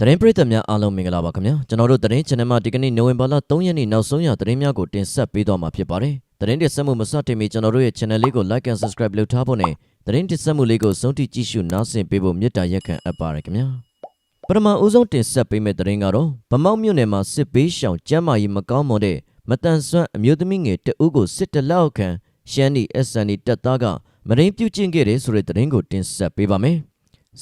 သတင်းပရိသတ်များအားလုံးမင်္ဂလာပါခင်ဗျာကျွန်တော်တို့သတင်း channel မှာဒီကနေ့နိုဝင်ဘာလ3ရက်နေ့နောက်ဆုံးရသတင်းများကိုတင်ဆက်ပေးသွားမှာဖြစ်ပါတယ်သတင်းတင်ဆက်မှုမစတင်မီကျွန်တော်တို့ရဲ့ channel လေးကို like and subscribe လုပ်ထားဖို့နဲ့သတင်းတင်ဆက်မှုလေးကိုဆုံးထိကြည့်ရှုနားဆင်ပေးဖို့မေတ္တာရက်ခံအပ်ပါတယ်ခင်ဗျာပထမဦးဆုံးတင်ဆက်ပေးမယ့်သတင်းကတော့ဗမောက်မြို့နယ်မှာစစ်ဘေးရှောင်ကျမ်းမာရေးမကောင်းမွန်တဲ့မတန်ဆွမ်းအမျိုးသမီးငယ်တဦးကိုစစ်တလက်အောက်ခံရှမ်းနီ SND တပ်သားကမရင်းပြုတ်ကျင့်ခဲ့တဲ့ဆိုတဲ့သတင်းကိုတင်ဆက်ပေးပါမယ်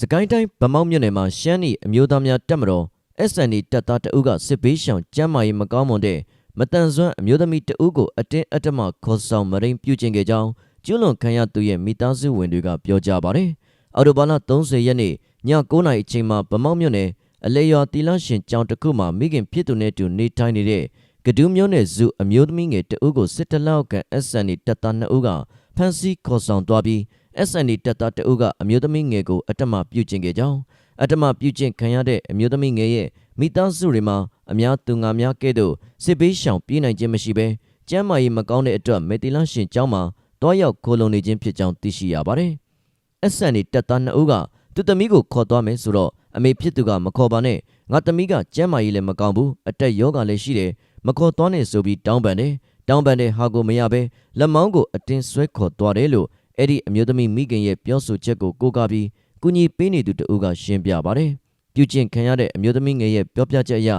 စကိုင်းတိုင်းဗမောက်မြို့နယ်မှာရှမ်းနီအမျိုးသားများတပ်မတော် SND တပ်သားတအုပ်ကစစ်ဘေးရှောင်ကျမ်းမာရေးမကောင်းမွန်တဲ့မတန်ဆွမ်းအမျိုးသမီးတအုပ်ကိုအတင်းအဓမ္မခေါ်ဆောင်မရင်းပြုကျင့်ခဲ့ကြောင်းကျွလွန်ခံရသူရဲ့မိသားစုဝင်တွေကပြောကြားပါတယ်။အော်တိုဘာလ30ရက်နေ့ည9:00နာရီအချိန်မှာဗမောက်မြို့နယ်အလေရွာတီလရှင်ကျောင်းတစ်ခုမှာမိခင်ဖြစ်သူနဲ့တူနေထိုင်နေတဲ့ကဒူးမျိုးနယ်စုအမျိုးသမီးငယ်တအုပ်ကိုစစ်တလောက်ကန် SND တပ်သား2ဦးကဖမ်းဆီးခေါ်ဆောင်သွားပြီး SND တပ်သားတအုပ်ကအမျိုးသမီးငယ်ကိုအတ္တမပြုကျင့်ခဲ့ကြောင်းအတ္တမပြုကျင့်ခံရတဲ့အမျိုးသမီးငယ်ရဲ့မိသားစုတွေမှာအများသူငါများကဲ့သို့စစ်ဘေးရှောင်ပြေးနိုင်ခြင်းမရှိဘဲကျမ်းမာရေးမကောင်းတဲ့အတွက်မေတီလရှင်ကျောင်းမှာတွားရောက်ခိုးလုံနေခြင်းဖြစ်ကြောင်းသိရှိရပါတယ်။ SND တပ်သား2ဦးကသူသမီးကိုခေါ်သွားမယ်ဆိုတော့အမေဖြစ်သူကမခေါ်ပါနဲ့ငါသမီးကကျမ်းမာရေးလည်းမကောင်းဘူးအတက်ယောဂလည်းရှိတယ်မခေါ်သွားနဲ့ဆိုပြီးတောင်းပန်တယ်တောင်းပန်တဲ့ဟာကိုမရဘဲလက်မောင်းကိုအတင်းဆွဲခေါ်သွားတယ်လို့ အဲ့ဒီအမျိုးသမီးမိခင်ရဲ့ပြောဆိုချက်ကိုကိုးကားပြီးကုညီပေးနေသူတဦးကရှင်းပြပါတယ်။ပြုကျင့်ခံရတဲ့အမျိုးသမီးငယ်ရဲ့ပြောပြချက်အရ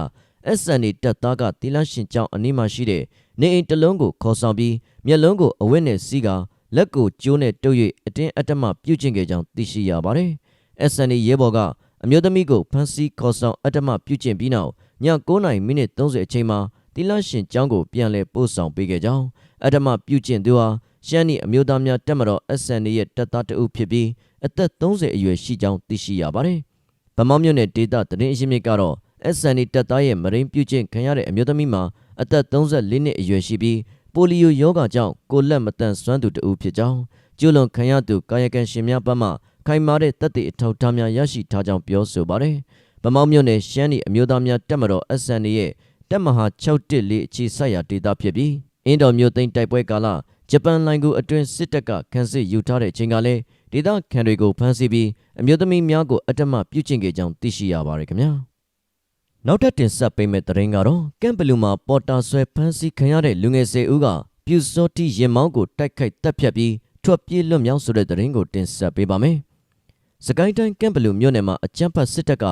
SN တပ်သားကတီလန်းရှင်ကျောင်းအနီးမှာရှိတဲ့နေအိမ်တစ်လုံးကိုခေါ်ဆောင်ပြီးမျက်လုံးကိုအဝတ်နဲ့စီးကာလက်ကိုကျိုးနဲ့တုပ်၍အတင်းအဓမ္မပြုကျင့်ခဲ့ကြောင်းသိရှိရပါတယ်။ SN ရဲဘော်ကအမျိုးသမီးကိုဖမ်းဆီးခေါ်ဆောင်အဓမ္မပြုကျင့်ပြီးနောက်ည9:30မိနစ်30အချိန်မှာတီလန်းရှင်ကျောင်းကိုပြန်လည်ပို့ဆောင်ပေးခဲ့ကြောင်းအဓမ္မပြုကျင့်သူဟာ ရှမ်းနီအမျိုးသားများတက်မတော် SN ရဲ့တပ်သားတအုပ်ဖြစ်ပြီးအသက်30အရွယ်ရှိကြောင်းသိရှိရပါတယ်။ဗမောက်မြို့နယ်ဒေသသတင်းအရင်းမြစ်ကတော့ SN တပ်သားရဲ့မရင်းပြုကျင့်ခံရတဲ့အမျိုးသမီးမှာအသက်34နှစ်အရွယ်ရှိပြီးပိုလီယိုရောဂါကြောင့်ကိုလက်မတန့်စွမ်းသူတအုပ်ဖြစ်ကြောင်းကျူးလွန်ခံရသူကာယကံရှင်များဘက်မှခိုင်မာတဲ့တပ်တွေအထောက်အထားများရရှိထားကြောင်းပြောဆိုပါတယ်။ဗမောက်မြို့နယ်ရှမ်းနီအမျိုးသားများတက်မတော် SN ရဲ့တပ်မဟာ614အခြေစိုက်ရာဒေသဖြစ်ပြီးအင်းတော်မြို့သိမ်းတိုက်ပွဲကာလ ဂျပန်လိုင်ကိုအတွင်းစစ်တပ်ကခန်းစစ်ယူထားတဲ့အချိန်ကလည်းဒေသခံတွေကိုဖမ်းဆီးပြီးအမျိုးသမီးများကိုအတ္တမပြုကျင့်ခဲ့ကြောင်းသိရှိရပါတယ်ခင်ဗျာနောက်ထပ်တင်ဆက်ပေးမယ့်သတင်းကတော့ကမ်ဘလူမှာပေါ်တာဆွဲဖမ်းဆီးခံရတဲ့လူငယ်စေဦးကပြူစောတိရင်မောင်းကိုတိုက်ခိုက်တပ်ဖြတ်ပြီးထွက်ပြေးလွတ်မြောက်ဆိုတဲ့သတင်းကိုတင်ဆက်ပေးပါမယ်စကိုင်းတိုင်းကမ်ဘလူမြို့နယ်မှာအကြမ်းဖက်စစ်တပ်က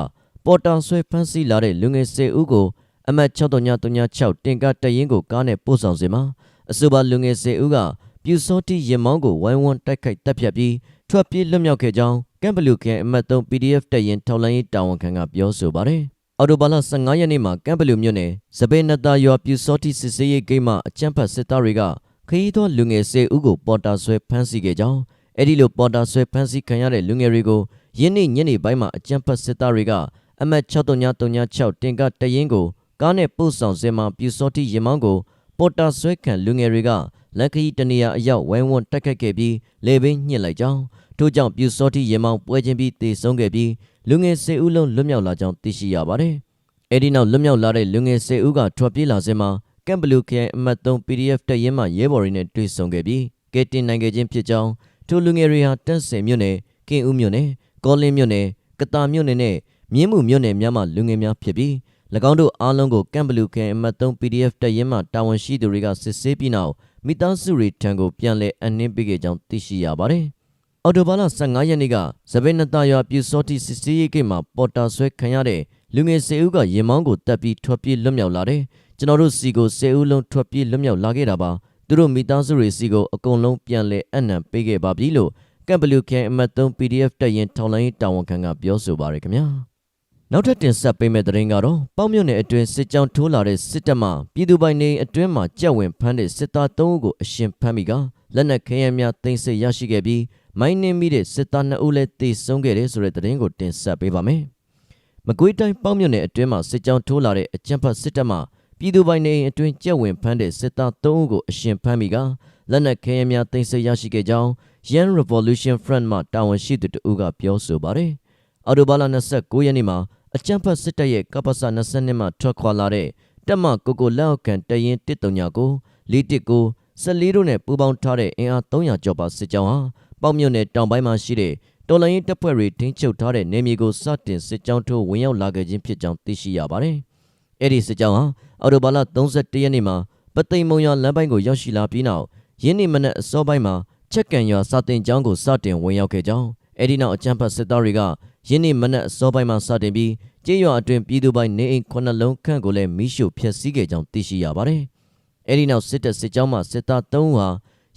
ပေါ်တာဆွဲဖမ်းဆီးလာတဲ့လူငယ်စေဦးကိုအမတ်6336တင်ကားတရင်ကိုကားနဲ့ပို့ဆောင်စေမှာ အဆိုပါလူငယ်စေဦးကပြူစောတိရင်မောင်းကိုဝိုင်းဝန်းတိုက်ခိုက်တပ်ဖြတ်ပြီးထွက်ပြေးလွတ်မြောက်ခဲ့ကြောင်းကမ်ဘလူခန်အမတ်3 PDF တပ်ရင်ထောက်လိုင်းရေးတာဝန်ခံကပြောဆိုပါတယ်။အော်တိုဘာလ15ရက်နေ့မှာကမ်ဘလူမြို့နယ်စပယ်နတာရွာပြူစောတိစစ်စေးရေးဂိတ်မှအကြမ်းဖက်စစ်သားတွေကခရီးသောလူငယ်စေဦးကိုပေါ်တာဆွဲဖမ်းဆီးခဲ့ကြောင်းအဲ့ဒီလိုပေါ်တာဆွဲဖမ်းဆီးခံရတဲ့လူငယ်တွေကိုယင်းနေ့ညနေပိုင်းမှာအကြမ်းဖက်စစ်သားတွေကအမတ်6336တင်ကတရင်ကိုကားနဲ့ပို့ဆောင်စင်မှာပြူစောတိရင်မောင်းကို ပေါ်တာဆွဲခံလူငယ်တွေကလက်ခရီးတနေရာအရောက်ဝိုင်းဝန်းတက်ခတ်ခဲ့ပြီးလေပင်းညှစ်လိုက်ကြောင်းထို့ကြောင့်ပြူစောတိရင်မောင်းပွဲချင်းပြီးတေဆုံးခဲ့ပြီးလူငယ်စေဦးလုံးလွတ်မြောက်လာကြောင်းသိရှိရပါတယ်။အဲဒီနောက်လွတ်မြောက်လာတဲ့လူငယ်စေဦးကထွက်ပြေးလာစဉ်မှာကမ်ဘလူခရိုင်အမှတ်3 PDF တပ်ရင်းမှရဲဘော်တွေနဲ့တွေ့ဆုံခဲ့ပြီးကဲတင်နိုင်ခဲ့ခြင်းဖြစ်ကြောင်းထိုလူငယ်တွေဟာတန့်စင်မြို့နယ်ကင်ဦးမြို့နယ်ကောလင်းမြို့နယ်ကတာမြို့နယ်နဲ့မြင်းမှုမြို့နယ်များမှလူငယ်များဖြစ်ပြီး၎ င်းတို့အားလုံးကိုကမ်ဘလူခရိုင်အမှတ်3 PDF တပ်ရင်းမှတာဝန်ရှိသူတွေကစစ်ဆေးပြီးနောက်မိသားစုတွေထံကိုပြန်လည်အနှင်းပေးခဲ့ကြောင်းသိရှိရပါတယ်။အော်တိုဘာလ15ရက်နေ့ကဇပိနတာရွာပြူစောတိစစ်စေးရေးကိမှာပေါ်တာဆွဲခံရတဲ့လူငယ်စေဦးကရင်မောင်းကိုတက်ပြီးထွက်ပြေးလွတ်မြောက်လာတယ်။ကျွန်တော်တို့စီကိုစေဦးလုံးထွက်ပြေးလွတ်မြောက်လာခဲ့တာပါ။သူတို့မိသားစုတွေစီကိုအကုန်လုံးပြန်လည်အနံပေးခဲ့ပါပြီလို့ကမ်ဘလူကန်အမတ်3 PDF တပ်ရင်ထောင်လိုင်းတာဝန်ခံကပြောဆိုပါရခင်ဗျာ။ နောက်ထပ်တင်ဆက်ပေးမယ့်သတင်းကတော့ပေါ့မြို့နယ်အတွင်းစစ်ကြောင်းထိုးလာတဲ့စစ်တပ်မှပြည်သူပိုင်နေအတွင်းမှာကြက်ဝင်ဖမ်းတဲ့စစ်သား၃ဦးကိုအရှင်ဖမ်းမိကလက်နက်ခဲယမ်းများတင်ဆက်ရရှိခဲ့ပြီးမိုင်းနှင်းမိတဲ့စစ်သား2ဦးလည်းတေဆုံးခဲ့တဲ့ဆိုတဲ့သတင်းကိုတင်ဆက်ပေးပါမယ်။မကွေးတိုင်းပေါ့မြို့နယ်အတွင်းမှာစစ်ကြောင်းထိုးလာတဲ့အကြမ်းဖက်စစ်တပ်မှပြည်သူပိုင်နေအတွင်းကြက်ဝင်ဖမ်းတဲ့စစ်သား၃ဦးကိုအရှင်ဖမ်းမိကလက်နက်ခဲယမ်းများတင်ဆက်ရရှိခဲ့ကြောင်း Yan Revolution Front မှတာဝန်ရှိသူတို့ကပြောဆိုပါတယ်။အော်တိုဘာလ29ရက်နေ့မှာ အကြမ်းဖက်စစ်တပ်ရဲ့ကပ္ပစ20မှထွက်ခွာလာတဲ့တက်မကိုကိုလက်အောက်ခံတရင်139ကို419 14တို့နဲ့ပူးပေါင်းထားတဲ့အင်အား300ကျော်ပါစစ်ကြောင်းဟာပေါ့မြို့နယ်တောင်ပိုင်းမှာရှိတဲ့တော်လှန်ရေးတပ်ဖွဲ့တွေထိန်းချုပ်ထားတဲ့နေမြေကိုစတင်စစ်ကြောင်းထိုးဝင်ရောက်လာခဲ့ခြင်းဖြစ်ကြောင်းသိရှိရပါတယ်။အဲ့ဒီစစ်ကြောင်းဟာအော်တိုဘာလ31ရက်နေ့မှာပသိမ်မုံရွာလမ်းပိုင်းကိုရောက်ရှိလာပြီးနောက်ယင်းနေ့မနက်အစောပိုင်းမှာချက်ကန်ရွာစာတင်ကျောင်းကိုစတင်ဝင်ရောက်ခဲ့ကြောင်းအဲ့ဒီနောက်အကြမ်းဖက်စစ်သားတွေက ယင်းနေ့မနက်အစောပိုင်းမှာစတင်ပြီးကျေးရွာအတွင်းပြည်သူပိုင်နေအိမ်ခုနှစ်လုံးခန့်ကိုလည်းမိရှို့ဖျက်ဆီးခဲ့ကြောင်းသိရှိရပါတယ်။အဲ့ဒီနောက်စစ်တပ်စစ်ကြောင်းမှစစ်သား3ဦးဟာ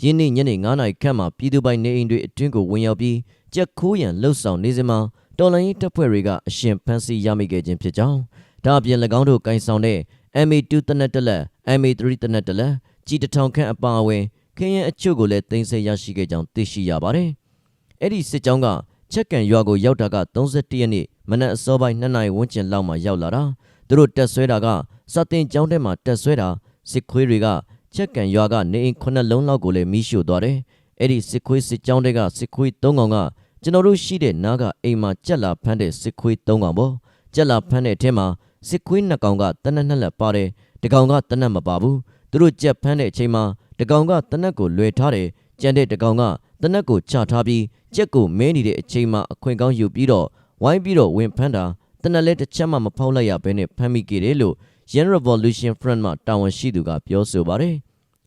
ယင်းနေ့ညနေ9နာရီခန့်မှာပြည်သူပိုင်နေအိမ်တွေအတွင်းကိုဝင်ရောက်ပြီးကြက်ခိုးရန်လှုပ်ဆောင်နေစဉ်မှာတော်လိုင်းတပ်ဖွဲ့တွေကအရှင်ဖမ်းဆီးရမိခဲ့ခြင်းဖြစ်ကြောင်းဒါအပြင်၎င်းတို့ကင်ဆောင်တဲ့ MA2 တနက်တလက် MA3 တနက်တလက်ကြီးတထောင်ခန့်အပါအဝင်ခရင်အချို့ကိုလည်းတင်ဆက်ရရှိခဲ့ကြောင်းသိရှိရပါတယ်။အဲ့ဒီစစ်ကြောင်းက ချက်ကန်ရွာကိုရောက်တာက31ရက်နေ့မနက်အစောပိုင်း2နာရီဝန်းကျင်လောက်မှာရောက်လာတာသူတို့တက်ဆွဲတာကစတင်ကျောင်းထဲမှာတက်ဆွဲတာစစ်ခွေးတွေကချက်ကန်ရွာကနေအိမ်ခုနှစ်လုံးလောက်ကိုလည်းမိရှို့သွားတယ်။အဲ့ဒီစစ်ခွေးစစ်ကြောင်းတွေကစစ်ခွေး၃កောင်ကကျွန်တော်တို့ရှိတဲ့နားကအိမ်မှာကြက်လာဖမ်းတဲ့စစ်ခွေး၃កောင်ပေါ့ကြက်လာဖမ်းတဲ့အထဲမှာစစ်ခွေးနှစ်កောင်ကတနက်နှစ်လက်ပါတယ်တကောင်ကတနက်မပါဘူးသူတို့ကြက်ဖမ်းတဲ့အချိန်မှာတကောင်ကတနက်ကိုလွယ်ထားတယ်ကြံတဲ့တကောင်က တနက်ကိုချထားပြီးကြက်ကိုမဲနေတဲ့အချိန်မှာအခွင့်ကောင်းယူပြီးတော့ဝိုင်းပြီးတော့ဝင်ဖမ်းတာတနက်လဲတစ်ချက်မှမဖောက်လိုက်ရဘဲနဲ့ဖမ်းမိခဲ့တယ်လို့ Yan Revolution Front မှတာဝန်ရှိသူကပြောဆိုပါတယ်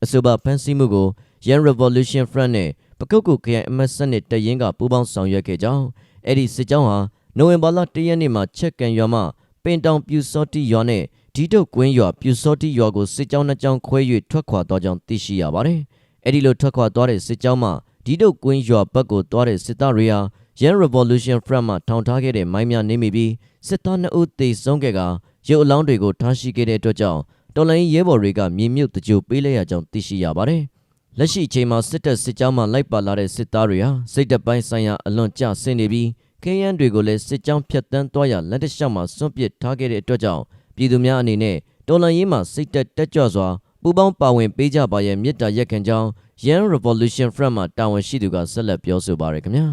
အဆိုပါဖမ်းဆီးမှုကို Yan Revolution Front နဲ့ပကုတ်ကုခရိုင်အမတ်စနစ်တရင်ကပူးပေါင်းဆောင်ရွက်ခဲ့ကြောင်းအဲ့ဒီစစ်ကြောင်းဟာနိုဝင်ဘာလ၁ရက်နေ့မှာချက်ကန်ရွာမှပင်တောင်ပြူစောတိရွာနဲ့ဒီတုတ်ကွင်းရွာပြူစောတိရွာကိုစစ်ကြောင်းနှစ်ကြောင်းခွဲ၍ထွက်ခွာသွားကြောင်းသိရှိရပါတယ်။အဲ့ဒီလိုထွက်ခွာသွားတဲ့စစ်ကြောင်းမှ ဒီတုတ်ကွင်းရွာဘက်ကိုသွားတဲ့စစ်သားတွေဟာ Yan Revolution Front မှထောင်ထားခဲ့တဲ့မိုင်းများနေမိပြီးစစ်သား2ဦးသေဆုံးခဲ့ကရုပ်အလောင်းတွေကိုထားရှိခဲ့တဲ့အတွက်ကြောင့်တော်လိုင်းရဲဘော်တွေကမြေမြုပ်တကြိုပေးလိုက်ရကြောင်းသိရှိရပါတယ်။လက်ရှိအချိန်မှာစစ်တပ်စစ်ကြောင်းမှလိုက်ပါလာတဲ့စစ်သားတွေဟာစိတ်တပိုင်းဆိုင်ရာအလွန်ကျဆင်းနေပြီးခဲယမ်းတွေကိုလည်းစစ်ကြောင်းဖြတ်တန်းသွားရလက်တလျှောက်မှာစွန့်ပစ်ထားခဲ့တဲ့အတွက်ကြောင့်ပြည်သူများအနေနဲ့တော်လှန်ရေးမှာစိတ်တက်တက်ကြွစွာ ပူးပေါင်းပါဝင်ပေးကြပါရဲ့မေတ္တာရက်ခံကြောင်း Yan Revolution Front မှတာဝန်ရှိသူကဆက်လက်ပြောဆိုပါရခင်ဗျာ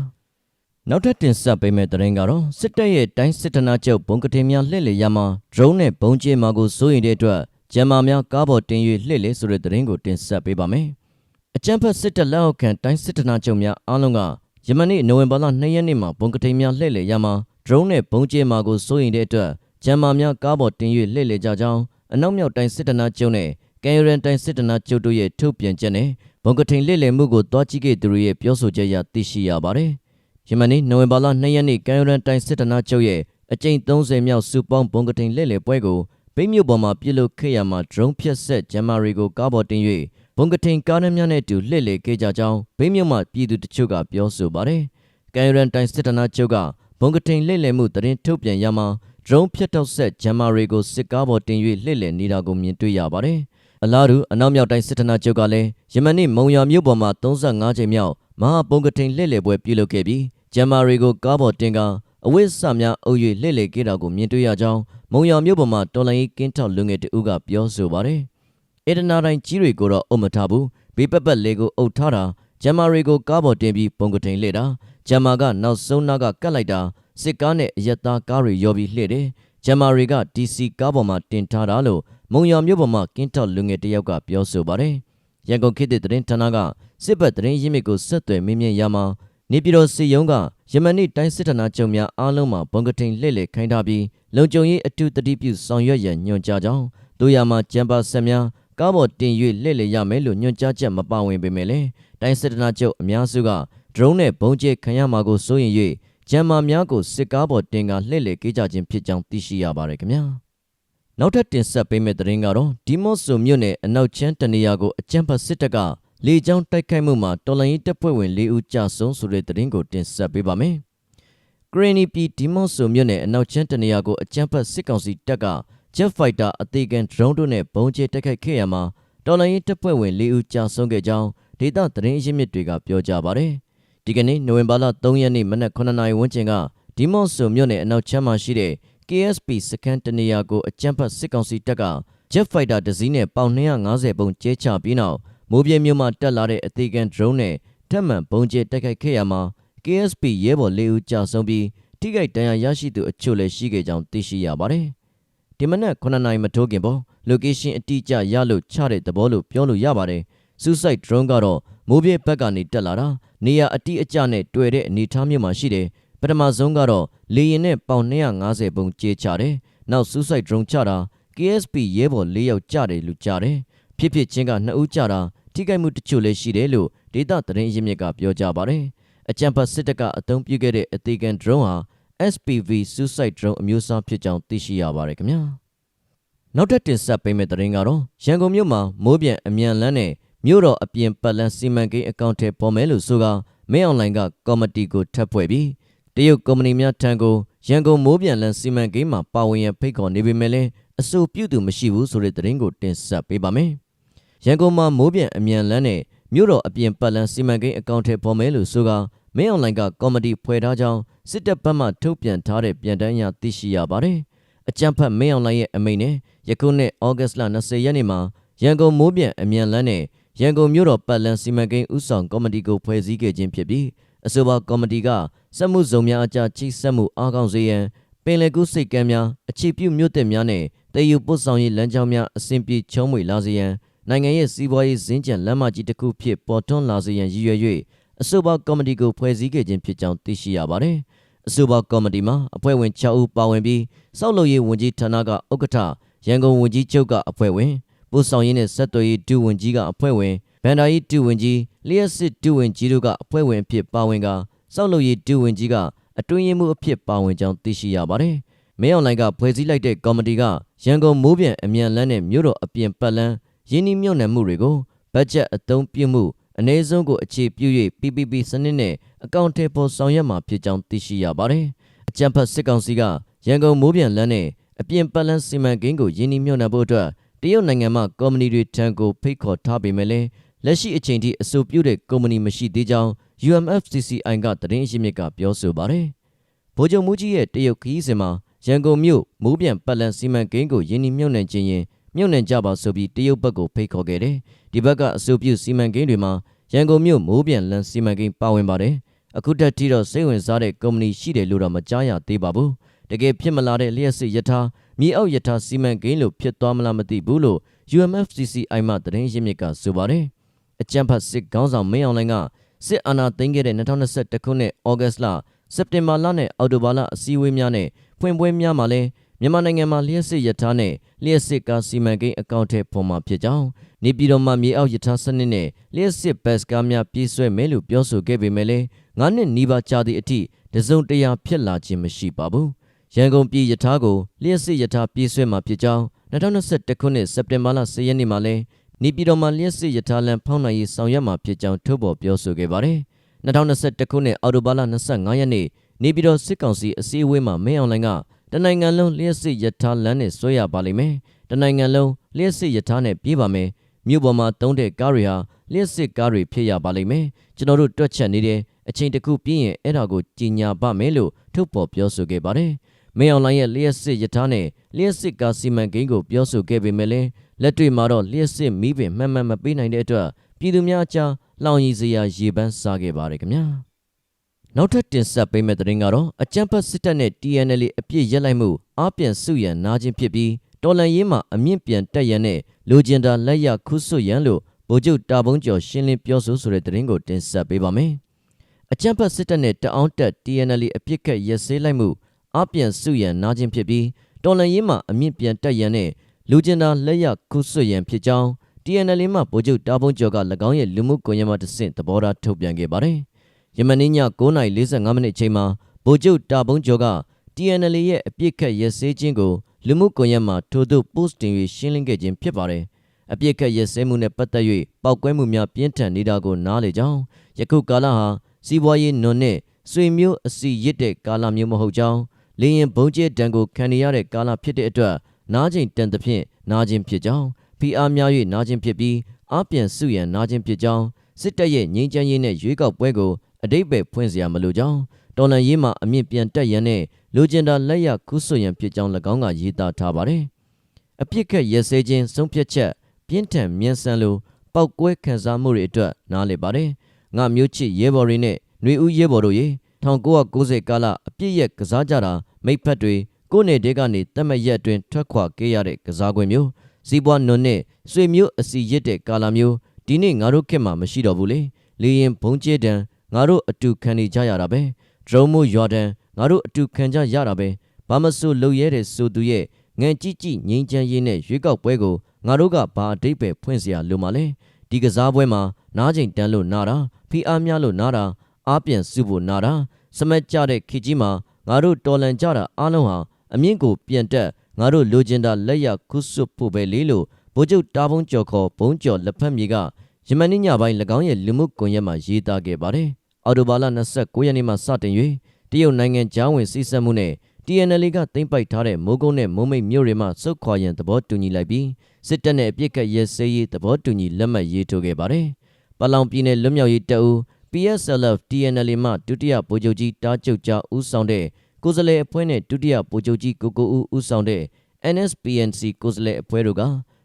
နောက်ထပ်တင်ဆက်ပေးမယ့်သတင်းကတော့စစ်တပ်ရဲ့တိုင်းစစ်ဌာနချုပ်ဘုံကတိများလှည့်လည်ရမှာ drone နဲ့ဘုံကျဲမှာကိုစိုးရိမ်တဲ့အတွက်ဂျမ်မာများကားပေါ်တင်၍လှည့်လေဆိုတဲ့သတင်းကိုတင်ဆက်ပေးပါမယ်အကြံဖတ်စစ်တပ်လက်အောက်ခံတိုင်းစစ်ဌာနချုပ်များအားလုံးကယမနေ့နိုဝင်ဘာလ2ရက်နေ့မှာဘုံကတိများလှည့်လည်ရမှာ drone နဲ့ဘုံကျဲမှာကိုစိုးရိမ်တဲ့အတွက်ဂျမ်မာများကားပေါ်တင်၍လှည့်လည်ကြကြောင်းအနောက်မြောက်တိုင်းစစ်ဌာနချုပ်နဲ့ ကံရန်တိုင်းစစ်ဌာနချုပ်တို့ရဲ့ထုတ်ပြန်ချက်နဲ့ဘုံကထိန်လှည့်လည်မှုကိုတွားကြည့်ခဲ့သူတွေရဲ့ပြောဆိုချက်အရသိရှိရပါတယ်။ယမနေ့နိုဝင်ဘာလ2ရက်နေ့ကံရန်တိုင်းစစ်ဌာနချုပ်ရဲ့အကြိမ်30မြောက်စုပေါင်းဘုံကထိန်လှည့်လည်ပွဲကိုဗိမြို့ပေါ်မှာပြုလုပ်ခဲ့ရမှာ drone ဖြတ်ဆက်ဂျမ်မာတွေကိုကားပေါ်တင်၍ဘုံကထိန်ကားနှမ်းများနဲ့တူလှည့်လည်ခဲ့ကြကြောင်းဗိမြို့မှာပြည်သူတချို့ကပြောဆိုပါတယ်။ကံရန်တိုင်းစစ်ဌာနချုပ်ကဘုံကထိန်လှည့်လည်မှုတရင်ထုတ်ပြန်ရမှာ drone ဖြတ်တောက်ဆက်ဂျမ်မာတွေကိုစစ်ကားပေါ်တင်၍လှည့်လည်နေတာကိုမြင်တွေ့ရပါတယ်။ အလားတူအနောက်မြောက်တိုင်းစစ်ဌာနချုပ်ကလည်းယမန်နေ့မုံရွာမြို့ပေါ်မှာ35ချိန်မြောက်မဟာပုံကထိန်လှည့်လည်ပွဲပြုလုပ်ခဲ့ပြီးဂျမ်မာတွေကိုကားပေါ်တင်ကအဝိစများအုပ်၍လှည့်လည်ခဲ့တာကိုမြင်တွေ့ရကြောင်းမုံရွာမြို့ပေါ်မှာတော်လိုင်းကင်းထောက်လူငယ်တဦးကပြောဆိုပါတယ်။အေဒနာတိုင်းကြီးတွေကိုတော့အုံမထားဘူးဘေးပက်ပက်လေးကိုအုပ်ထားတာဂျမ်မာတွေကိုကားပေါ်တင်ပြီးပုံကထိန်လှည့်တာဂျမ်မာကနောက်ဆုံးနာကကတ်လိုက်တာစစ်ကားနဲ့အရက်သားကားတွေရောပြီးလှည့်တယ်။ဂျမ်မာတွေက DC ကားပေါ်မှာတင်ထားတာလို့ မုံရွာမြို့ပေါ်မှာကင်းထောက်လူငယ်တယောက်ကပြောဆိုပါတယ်။ရန်ကုန်ခေတ်သစ်သတင်းဌာနကစစ်ဘက်သတင်းရင်းမြစ်ကိုဆက်သွယ်မင်းမြင်ရမှာနေပြည်တော်စီယုံကယမန်နေ့တိုင်းစစ်ဌာနချုပ်များအားလုံးမှာဘုံကထိန်လှည့်လည်ခိုင်းထားပြီးလုံခြုံရေးအထူးတတိပြုဆောင်ရွက်ရန်ညွှန်ကြားကြောင်းတို့ရမှာကျမ်းပါဆက်များကားပေါ်တင်၍လှည့်လည်ရမယ်လို့ညွှန်ကြားချက်မပါဝင်ပေမဲ့လည်းတိုင်းစစ်ဌာနချုပ်အများစုက drone နဲ့ဘုံကျဲခံရမှာကိုစိုးရင်၍ဂျမ်မာများကိုစစ်ကားပေါ်တင်ကလှည့်လည်ကြေးကြခြင်းဖြစ်ကြောင်းသိရှိရပါတယ်ခင်ဗျာ နောက်ထပ်တင်ဆက်ပေးမယ့်သတင်းကတော့ဒီမော့ဆိုမြို့နယ်အနောက်ချမ်းတနေရာကိုအကြမ်းဖက်စစ်တပ်ကလေကြောင်းတိုက်ခိုက်မှုမှာတော်လိုင်းရေးတပ်ဖွဲ့ဝင်၄ဦးကြာဆုံးဆိုတဲ့သတင်းကိုတင်ဆက်ပေးပါမယ်ဂရနီပီဒီမော့ဆိုမြို့နယ်အနောက်ချမ်းတနေရာကိုအကြမ်းဖက်စစ်ကောင်စီတပ်က Jet Fighter အသေးကန် drone တို့နဲ့ပုံကျဲတိုက်ခိုက်ခဲ့ရမှာတော်လိုင်းရေးတပ်ဖွဲ့ဝင်၄ဦးကြာဆုံးခဲ့ကြောင်းဒေသသတင်းအရင်းမြစ်တွေကပြောကြားပါတယ်။ဒီကနေ့နိုဝင်ဘာလ3ရက်နေ့မနက်9:00နာရီဝန်းကျင်ကဒီမော့ဆိုမြို့နယ်အနောက်ချမ်းမှာရှိတဲ့ KSP စခန်းတနေရာကိုအကြမ်းဖက်စစ်ကောင်စီတပ်က Jet Fighter တစ်စီးနဲ့ပေါင်250ပုံကျဲချပြီးနောက်မိုးပြဲမြို့မှတက်လာတဲ့အသေးကန် drone နဲ့ထပ်မံပုံကျဲတိုက်ခိုက်ခဲ့ရမှာ KSP ရဲဘော်၄ဦးကြာဆုံးပြီးထိခိုက်ဒဏ်ရာရရှိသူအချို့လည်းရှိခဲ့ကြောင်းသိရှိရပါတယ်။ဒီမနက်9:00နာရီမထိုးခင်ပေါ် location အတိအကျရလို့ချတဲ့သဘောလို့ပြောလို့ရပါတယ်။ suicide drone ကတော့မိုးပြေဘက်ကနေတက်လာတာနေရာအတိအကျနဲ့တွေ့တဲ့အနေအထားမျိုးမှာရှိတယ် ပထမဆုံးကတော့လေရင်နဲ့ပေါင်250ပုံကျေချတယ်နောက် suicide drone ချတာ KSP ရဲဘော်၄ယောက်ကြတယ်လို့ကြားတယ်ဖြစ်ဖြစ်ချင်းကနှစ်ဦးကြတာထိခိုက်မှုတချို့လည်းရှိတယ်လို့ဒေတာသတင်းရင်းမြစ်ကပြောကြပါတယ်အကြံဖတ်စစ်တပ်ကအသုံးပြုခဲ့တဲ့အသေးကန် drone ဟာ SPV suicide drone အမျိုးအစားဖြစ်ကြောင်းသိရှိရပါတယ်ခင်ဗျာနောက်ထပ်တင်ဆက်ပေးမယ့်သတင်းကတော့ရန်ကုန်မြို့မှာမိုးပြန်အမြန်လန်းနဲ့မြို့တော်အပြင်ပတ်လန်းစီမံကိန်းအကောင့်ထဲပေါ်မယ်လို့ဆိုကမင်းအွန်လိုင်းကကော်မတီကိုထပ်ဖွဲ့ပြီး တရုတ်ကုမ္ပဏီများထံကိုရန်ကုန်မိုးပြန်လန်းစီမံကိန်းမှာပါဝင်ရန်ဖိတ်ခေါ်နေပေမဲ့လည်းအဆိုပြုသူမရှိဘူးဆိုတဲ့သတင်းကိုတင်ဆက်ပေးပါမယ်ရန်ကုန်မှာမိုးပြန်အမြန်လန်းနဲ့မြို့တော်အပြင်ပတ်လန်းစီမံကိန်းအကောင့်ထဲပေါ်မယ်လို့ဆိုကမင်းအွန်လိုင်းကကော်မတီဖွဲ့ထားကြောင်းစစ်တပ်ဘက်မှထုတ်ပြန်ထားတဲ့ပြန်တမ်းအရသိရှိရပါတယ်။အကြံဖတ်မင်းအွန်လိုင်းရဲ့အမိန့်နဲ့ယခုနှစ်ဩဂတ်လ20ရက်နေ့မှာရန်ကုန်မိုးပြန်အမြန်လန်းနဲ့ရန်ကုန်မြို့တော်ပတ်လန်းစီမံကိန်းဥဆောင်ကော်မတီကိုဖွဲ့စည်းခဲ့ခြင်းဖြစ်ပြီးအဆိုပါကော်မတီက စက်မှုဇုံများအကြချိတ်ဆက်မှုအားကောင်းစေရန်ပင်လယ်ကူးစိတ်ကမ်းများအခြေပြုမြို့သက်များနဲ့တည်ယူပို့ဆောင်ရေးလမ်းကြောင်းများအဆင်ပြေချုံးမွေလာစေရန်နိုင်ငံရဲ့စီးပွားရေးဇင်းကြံလမ်းမကြီးတစ်ခုဖြစ်ပေါ်ထွန်းလာစေရန်ရည်ရွယ်၍အဆိုပါကော်မတီကိုဖွဲ့စည်းခဲ့ခြင်းဖြစ်ကြောင်းသိရှိရပါတယ်။အဆိုပါကော်မတီမှာအဖွဲ့ဝင်6ဦးပါဝင်ပြီးစောက်လုပ်ရေးဝန်ကြီးဌာနကဥက္ကဋ္ဌရန်ကုန်ဝန်ကြီးချုပ်ကအဖွဲ့ဝင်ပို့ဆောင်ရေးနဲ့ဆက်သွယ်ရေးဒုဝန်ကြီးကအဖွဲ့ဝင်ဗန်ဒါယီဒုဝန်ကြီးလျှက်စစ်ဒုဝန်ကြီးတို့ကအဖွဲ့ဝင်အဖြစ်ပါဝင်က စောက်လုပ်ရေးဒုဝန်ကြီးကအတွင်းရေးမှူးအဖြစ်ပါဝင်ကြောင်းသိရှိရပါတယ်။မင်းအွန်လိုင်းကဖွဲ့စည်းလိုက်တဲ့ကော်မတီကရန်ကုန်မိုးပြန်အမြန်လန်းနဲ့မြို့တော်အပြင်ပတ်လန်းရင်းနှီးမြှုပ်နှံမှုတွေကိုဘတ်ဂျက်အသုံးပြုမှုအ ਨੇ ဆုံးကိုအခြေပြု၍ PPP စနစ်နဲ့အကောင့်ထဲပေါ်ဆောင်ရွက်မှာဖြစ်ကြောင်းသိရှိရပါတယ်။အကြံဖတ်စစ်ကောင်စီကရန်ကုန်မိုးပြန်လန်းနဲ့အပြင်ပတ်လန်းစီမံကိန်းကိုရင်းနှီးမြှုပ်နှံဖို့အတွက်တရုတ်နိုင်ငံမှကုမ္ပဏီတွေထံကိုဖိတ်ခေါ်ထားပေမဲ့လည်းလက်ရှိအချိန်ထိအဆိုပြုတဲ့ကုမ္ပဏီမရှိသေးကြောင်း UMFCCI ကသတင်းအရင်းမြစ်ကပြောဆိုပါတယ်။ဗိုလ်ချုပ်မူကြီးရဲ့တရုတ်ခရီးစဉ်မှာရန်ကုန်မြို့မိုးပြန်ပတ်လန်းစီမံကိန်းကိုရင်းနှီးမြှုပ်နှံခြင်းရင်မြှုပ်နှံကြပါဆိုပြီးတရုတ်ဘက်ကိုဖိတ်ခေါ်ခဲ့တယ်။ဒီဘက်ကအဆိုပြုစီမံကိန်းတွေမှာရန်ကုန်မြို့မိုးပြန်လန်းစီမံကိန်းပါဝင်ပါတယ်။အခုတက်ထိတော့စိတ်ဝင်စားတဲ့ကုမ္ပဏီရှိတယ်လို့တော့မကြားရသေးပါဘူး။တကယ်ဖြစ်မလာတဲ့လျှက်စစ်ယထာမြေအောက်ယထာစီမံကိန်းလို့ဖြစ်သွားမလားမသိဘူးလို့ UMFCCI မှသတင်းရင်းမြစ်ကဆိုပါတယ်။အကြံဖတ်စစ်ခေါင်းဆောင်မင်းအောင်လှိုင်က စစ်အာဏာသိမ်းခဲ့တဲ့2021ခုနှစ်ဩဂတ်လစက်တင်ဘာလနဲ့အောက်တိုဘာလအစည်းအဝေးများနဲ့ဖွင့်ပွဲများမှာလည်းမြန်မာနိုင်ငံမှာလျှက်စစ်ယထာနဲ့လျှက်စစ်ကားစီမံကိန်းအကောင့်ထဲပေါ်မှာဖြစ်ကြောင်းနေပြည်တော်မှာမြေအောက်ယထာစနစ်နဲ့လျှက်စစ်ဘတ်ကားများပြေးဆွဲမယ်လို့ပြောဆိုခဲ့ပေမဲ့လည်းငါးနှစ်နီးပါးကြာသည့်အထိတစုံတရာဖြစ်လာခြင်းမရှိပါဘူးရန်ကုန်ပြည်ယထာကိုလျှက်စစ်ယထာပြေးဆွဲမှာဖြစ်ကြောင်း2021ခုနှစ်စက်တင်ဘာလ10ရက်နေ့မှာလည်း နေပြည်တော်မှာလျှက်စစ်ယထာလန်ဖောင်းနိုင်ရေးဆောင်ရွက်မှာဖြစ်ကြောင်းထုတ်ဖော်ပြောဆိုခဲ့ပါတယ်2021ခုနှစ်အောက်တိုဘာလ25ရက်နေ့နေပြည်တော်စစ်ကောင်စီအစည်းအဝေးမှာမင်းအောင်လှိုင်ကတနိုင်ငံလုံးလျှက်စစ်ယထာလမ်းနဲ့ဆွဲရပါလိမ့်မယ်တနိုင်ငံလုံးလျှက်စစ်ယထာနဲ့ပြေးပါမယ်မြို့ပေါ်မှာတုံးတဲ့ကားတွေဟာလျှက်စစ်ကားတွေဖြစ်ရပါလိမ့်မယ်ကျွန်တော်တို့တွက်ချက်နေတယ်အချိန်တစ်ခုပြင်းရင်အဲ့ဒါကိုကြီးညာပါမယ်လို့ထုတ်ဖော်ပြောဆိုခဲ့ပါတယ်မင်းအောင်လှိုင်ရဲ့လျှက်စစ်ယထာနဲ့လျှက်စစ်ကားစီမံကိန်းကိုပြောဆိုခဲ့ပေမဲ့လည်း လက်တွေ့မှာတော့လျှက်စစ်မီးပင်မှန်မှန်မပေးနိုင်တဲ့အတွက်ပြည်သူများအကြားလောင်ရည်စရာရေပန်းစားခဲ့ပါတယ်ခင်ဗျာနောက်ထပ်တင်ဆက်ပေးမယ့်သတင်းကတော့အကြံဖတ်စစ်တပ်နဲ့ TNL အပြစ်ရက်လိုက်မှုအပြန်စုရန်နာခြင်းဖြစ်ပြီးတော်လန်ရေးမှာအမြင့်ပြန်တက်ရန်နဲ့လူကျင်တာလက်ရခုဆွရန်လို့ဗိုလ်ချုပ်တာဘုံကျော်ရှင်းလင်းပြောဆိုဆိုတဲ့သတင်းကိုတင်ဆက်ပေးပါမယ်။အကြံဖတ်စစ်တပ်နဲ့တအောင်းတက် TNL အပြစ်ခတ်ရက်စေးလိုက်မှုအပြန်စုရန်နာခြင်းဖြစ်ပြီးတော်လန်ရေးမှာအမြင့်ပြန်တက်ရန်နဲ့ လူကျင်တာလက်ရခုဆွရန်ဖြစ်ကြောင်း TNL မှဗိုလ်ချုပ်တာဘုံကျော်က၎င်းရဲ့လူမှုကွန်ရက်မှာတဆင့်သဘောထားထုတ်ပြန်ခဲ့ပါတယ်။ယမနေ့ည9:45မိနစ်အချိန်မှာဗိုလ်ချုပ်တာဘုံကျော်က TNL ရဲ့အပြစ်ခတ်ရက်စေးခြင်းကိုလူမှုကွန်ရက်မှာထို့သို့ post တင်၍ရှင်းလင်းခဲ့ခြင်းဖြစ်ပါတယ်။အပြစ်ခတ်ရက်စဲမှုနဲ့ပတ်သက်၍ပောက်ကွဲမှုများပြင်းထန်နေတာကိုနားလေကြောင်းယခုကာလဟာစီးပွားရေးနွန်နဲ့ဆွေမျိုးအစီရစ်တဲ့ကာလမျိုးမဟုတ်ကြောင်းလင်းရင်ဘုံကျဲတံကိုခံရတဲ့ကာလဖြစ်တဲ့အတွက် နားကျင်တန်သဖြင့်နားကျင်ဖြစ်ကြောင်းဖိအားများ၍နားကျင်ဖြစ်ပြီးအပြန်စုရန်နားကျင်ဖြစ်ကြောင်းစစ်တပ်ရဲ့ငြိမ်းချမ်းရေးနဲ့ရွေးကောက်ပွဲကိုအတိတ်ပဲဖွင့်စရာမလိုကြောင်းတော်လန်ရေးမှာအမြင့်ပြန်တက်ရန်နဲ့လူကျင်တာလက်ရကုဆွရန်ဖြစ်ကြောင်း၎င်းကရေးသားထားပါတယ်။အပြစ်ခက်ရစဲခြင်းဆုံးဖြတ်ချက်ပြင်းထန်မြန်ဆန်လိုပောက်ကွဲခံစားမှုတွေအတွက်နားလည်ပါတယ်။ငါမျိုးချစ်ရဲဘော်တွေနဲ့ຫນွေဦးရဲဘော်တို့ရေ1990ကာလအပြစ်ရကစားကြတာမိဖက်တွေ ကိုနေတဲကနေတတ်မရက်အတွင်းထွက်ခွာခဲ့ရတဲ့ကစားကွင်းမျိုးစီးပွားနွန်နဲ့ဆွေမျိုးအစီရစ်တဲ့ကာလမျိုး ဒီနေ့ငါတို့ခေတ်မှာမရှိတော့ဘူးလေလေရင်ဘုံကျဲတံငါတို့အတူခံနေကြရတာပဲဒရုံမို့ရွာတံငါတို့အတူခံကြရတာပဲဘာမဆိုလှုပ်ရဲတဲ့ဆိုသူရဲ့ငန်ကြည့်ကြည့်ငိမ့်ချမ်းရေးနဲ့ရွေးကောက်ပွဲကိုငါတို့ကဘာအတိတ်ပဲဖွင့်เสียလို့မလဲဒီကစားပွဲမှာနားချိန်တန်းလို့နာတာဖီအားများလို့နာတာအားပြန်စုဖို့နာတာစမက်ကြတဲ့ခေကြီးမှာငါတို့တော်လန်ကြတာအားလုံးဟာ အမြင့်ကိုပြန်တက်ငါတို့လိုချင်တာလက်ရခုစွတ်ဖို့ပဲလေလို့ဗိုလ်ချုပ်တားဘုံကျော်ခေါ်ဘုံကျော်လက်ဖက်မြေကယမန်နေ့ညပိုင်း၎င်းရဲ့လူမှုကွန်ရက်မှာရေးသားခဲ့ပါတယ်အော်တိုဘာလ29ရက်နေ့မှစတင်၍တရုတ်နိုင်ငံကြားဝင်စီးစပ်မှုနဲ့ TNL ကသိမ်းပိုက်ထားတဲ့မိုးကုတ်နဲ့မုံမိတ်မြို့တွေမှစုခွာရန်သဘောတူညီလိုက်ပြီးစစ်တပ်နဲ့အပြစ်ကတ်ရဲစဲရေးသဘောတူညီလက်မှတ်ရေးထိုးခဲ့ပါတယ်။ပလောင်ပြည်နယ်လွတ်မြောက်ရေးတပ်ဦး PSLF TNL မှဒုတိယဗိုလ်ချုပ်ကြီးတားကျုပ်ကြားဦးဆောင်တဲ့ ကိုယ်စားလှယ်အဖွဲ့နဲ့ဒုတိယဗိုလ်ချုပ်ကြီးကိုကိုဦးဦးဆောင်တဲ့ NSPNC ကိုယ်စားလှယ်အဖွဲ့တို့က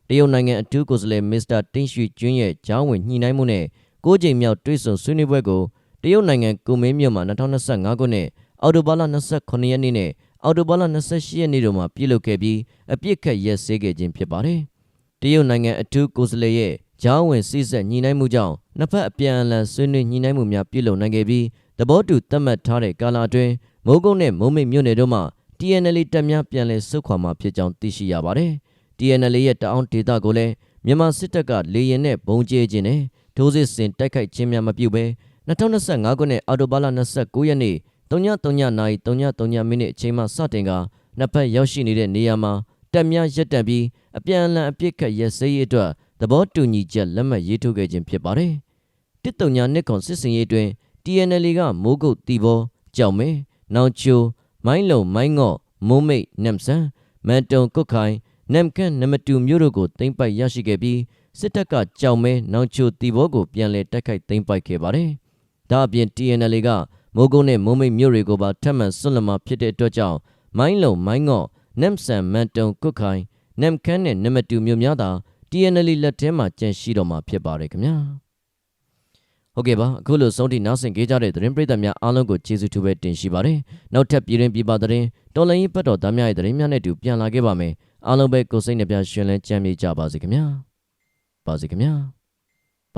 တရုတ်နိုင်ငံအထူးကိုယ်စားလှယ်မစ္စတာတင်းရွှေကျွင်းရဲ့ဂျောင်းဝင်ညှိနှိုင်းမှုနဲ့၉ချိန်မြောက်တွေ့ဆုံဆွေးနွေးပွဲကိုတရုတ်နိုင်ငံကူမင်းမြို့မှာ2025ခုနှစ်အောက်တိုဘာလ29ရက်နေ့နဲ့အောက်တိုဘာလ28ရက်နေ့တို့မှာပြုလုပ်ခဲ့ပြီးအပြစ်ခတ်ရက်စဲခဲ့ခြင်းဖြစ်ပါတယ်။တရုတ်နိုင်ငံအထူးကိုယ်စားလှယ်ရဲ့ဂျောင်းဝင်စိစက်ညှိနှိုင်းမှုကြောင့်နှစ်ဖက်အပြန်အလှန်ဆွေးနွေးညှိနှိုင်းမှုများပြုလုပ်နိုင်ခဲ့ပြီး သဘောတူသတ်မှတ်ထားတဲ့ကာလအတွင်းမိုးကုတ်နဲ့မုံမိတ်မြို့နယ်တို့မှ TNL တပ်များပြန်လည်ဆုတ်ခွာမှာဖြစ်ကြောင်းသိရှိရပါတယ်။ TNL ရဲ့တအောင်းဒေသကိုလည်းမြန်မာစစ်တပ်ကလေရင်နဲ့ဘုံကျဲခြင်းနဲ့ထိုးစစ်ဆင်တိုက်ခိုက်ခြင်းများမပြုဘဲ2025ခုနှစ်အောက်တိုဘာလ29ရက်နေ့3:3နာရီ3:3မိနစ်အချိန်မှစတင်ကနှစ်ဖက်ရောက်ရှိနေတဲ့နေရာမှာတပ်များရပ်တန့်ပြီးအပြန်အလှန်အပြစ်ခတ်ရက်စဲရေးအတွက်သဘောတူညီချက်လက်မှတ်ရေးထိုးခဲ့ခြင်းဖြစ်ပါတယ်။တစ်တုံညာနှစ်ခွန်စစ်စင်ရေးတွင် TNL ကမိုးကုတ်တီဘောကြောင်မဲနောင်ချိုမိုင်းလုံမိုင်းငော့မုံမိတ်နမ်ဆန်မန်တုံကုတ်ခိုင်နမ်ခန့်နမတူမြို့တို့ကိုသိမ်းပိုက်ရရှိခဲ့ပြီးစစ်တပ်ကကြောင်မဲနောင်ချိုတီဘောကိုပြန်လည်တိုက်ခိုက်သိမ်းပိုက်ခဲ့ပါတယ်။ဒါအပြင် TNL ကမိုးကုတ်နဲ့မုံမိတ်မြို့တွေကိုပါထပ်မံဆွတ်လမဖြစ်တဲ့အတွက်ကြောင့်မိုင်းလုံမိုင်းငော့နမ်ဆန်မန်တုံကုတ်ခိုင်နမ်ခန့်နဲ့နမတူမြို့များသာ TNL လက်ထဲမှာကျန်ရှိတော့မှာဖြစ်ပါတယ်ခင်ဗျာ ဟုတ်ကဲ့ပါအခုလိုဆုံးထိနောက်ဆင်ကြကြတဲ့သတင်းပရိသတ်များအားလုံးကိုကျေးဇူးတူပဲတင်ရှိပါတယ်နောက်ထပ်ပြည်တွင်ပြည်ပသတင်းတော်လိုင်းပတ်တော်သားများရဲ့သတင်းများနဲ့တူပြန်လာခဲ့ပါမယ်အားလုံးပဲကိုယ်စိတ်နှပြရှင်လန်းကြံ့မြေကြပါစေခင်ဗျာပါစေခင်ဗျာ